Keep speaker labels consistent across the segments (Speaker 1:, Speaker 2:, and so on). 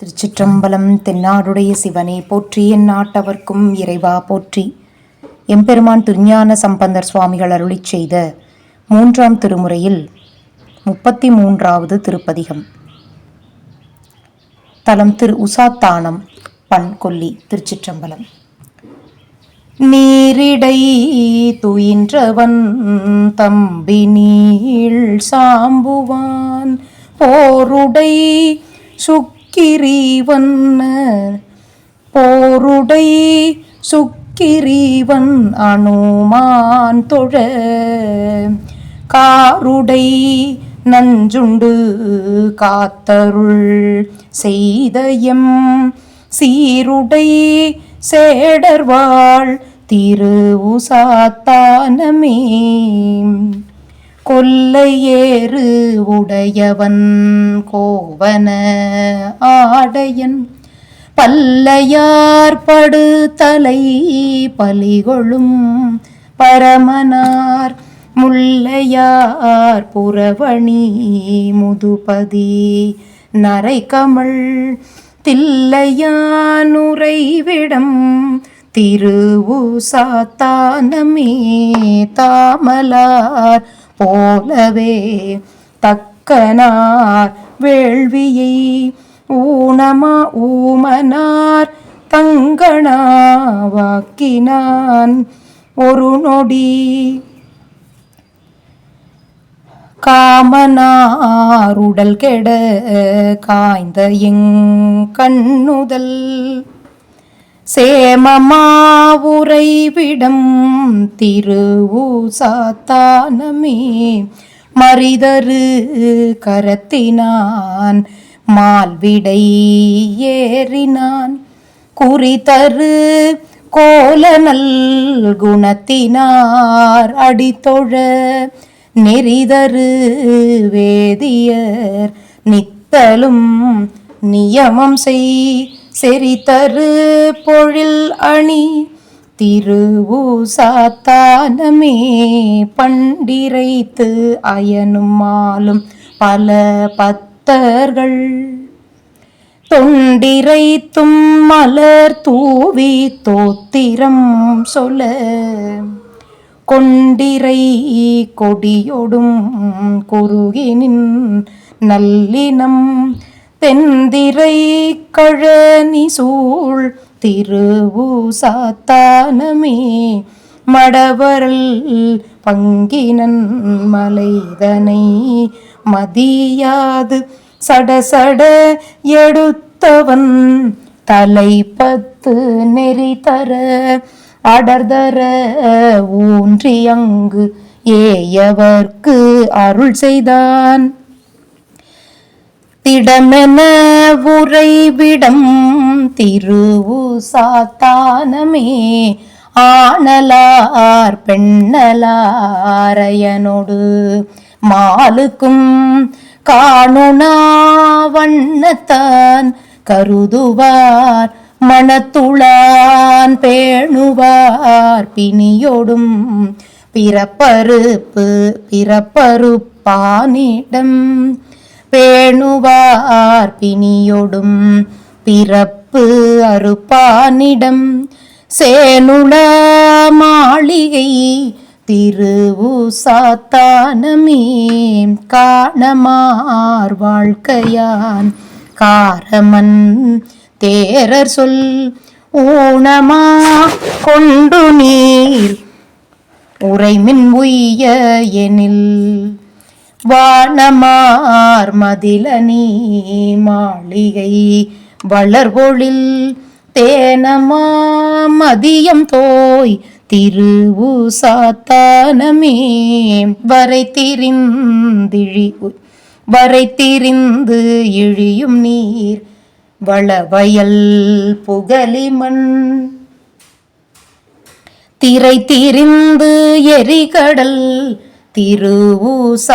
Speaker 1: திருச்சிற்றம்பலம் தென்னாடுடைய சிவனே போற்றி என் நாட்டவர்க்கும் இறைவா போற்றி. எம்பெருமான் திருஞான சம்பந்தர் சுவாமிகள் அருளிச் செய்த மூன்றாம் திருமுறையில் முப்பத்தி மூன்றாவது திருப்பதிகம். தலம் திரு உசாத்தானம் பண் கொல்லி திருச்சிற்றம்பலம். நீரிடை துயின்றவன் தம்பி நீள் சாம்புவான் போருடை சுக்கிரீவன் போருடை சுக்கிரீவன் அனுமான் தொழ. காருடை நஞ்சுண்டு காத்தருள் செய்தயம் சீருடை சேடர்வாள் திரு உசாத்தானமே கொல்லையேறு உடையவன் கோவன ஆடையன். பல்லையார் படு தலை பலிகொளும் பரமனார். முல்லையார் புறவணி முதுபதி நரைக்கமள் தில்லையானுரைவிடம் திருவு சாத்தானமே தாமலார். போலவே தக்கனார் வேள்வியை ஊனமா ஊமனார் தங்கனாவாக்கினான் ஒரு நொடி. காமனாருடல் கெட காய்ந்த எங் கண்ணுதல். சேமமாவுரைவிடம் திருவுசாத்தானமே. மரிதரு கரத்தினான் மால்விடை ஏறினான். குறிதரு கோலநல் குணத்தினார் அடித்தொழ நெறிதரு வேதியர் நித்தலும் நியமம் செய் செறிதரு பொழில் அணி திருவூசாத்தானமே பண்டிரைத்து அயனும் மாலும் பல பத்தர்கள். தொண்டிரைத்தும் மலர் தூவி தோத்திரம் சொல கொண்டிரை கொடியொடும் குறுகினின் நல்லினம் தெந்திரை கழனி சூழ் திருவூசத்தானமே. மடவரல் பங்கினன் மலைதனை மதியாது சடசட எடுத்தவன் தலை பத்து நெறி தர அடர்தர ஊன்றி அங்கு ஏயவர்க்கு அருள் செய்தான். திடமென உறைவிடம் திருவுசாத்தானமே ஆனலார் பெண்ணலாரையனோடு மாலுக்கும் காணுனா வண்ணத்தான் கருதுவார். மணத்துளான் பேணுவார் பிணியோடும் பிறப்பருப்பு பிறப்பருப்பானிடம் பேணுவார் பிணியொடும் பிறப்பு அறுப்பானிடம். சேனுள மாளிகை திருவுசாத்தானமே காணமார் வாழ்க்கையான். காரமன் தேரர் சொல் ஊனமா கொண்டு நீர். உரைமின் உய்ய எனில் வானமார் மதிலனி மாளிகை வளர்பொழில் தேனமா மதியம் தோய் திருவு சாத்தானமே வரை திரிந்திழி வரை திரிந்து இழியும் நீர் வளவயல் புகலிமண் திரை திரிந்து எரிகடல் திருவுசாத்தானரை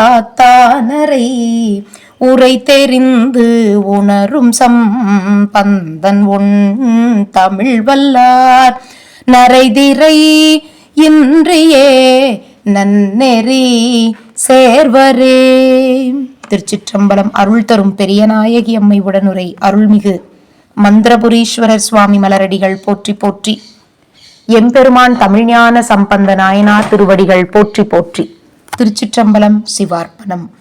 Speaker 1: உரை தெரிந்து உணரும் சம்பந்தன் ஒன் தமிழ் வல்லார். நரைதிரை இன்றியே நன்னெறி சேர்வரே. திருச்சிற்றம்பலம் அருள் தரும் பெரியநாயகி அம்மை உடனுரை அருள்மிகு மந்திரபுரீஸ்வரர் சுவாமி மலரடிகள் போற்றி போற்றி. எம்பெருமான் தமிழ்ஞான சம்பந்த நாயனார் திருவடிகள் போற்றி போற்றி. திருச்சிற்றம்பலம் சிவார்ப்பணம்.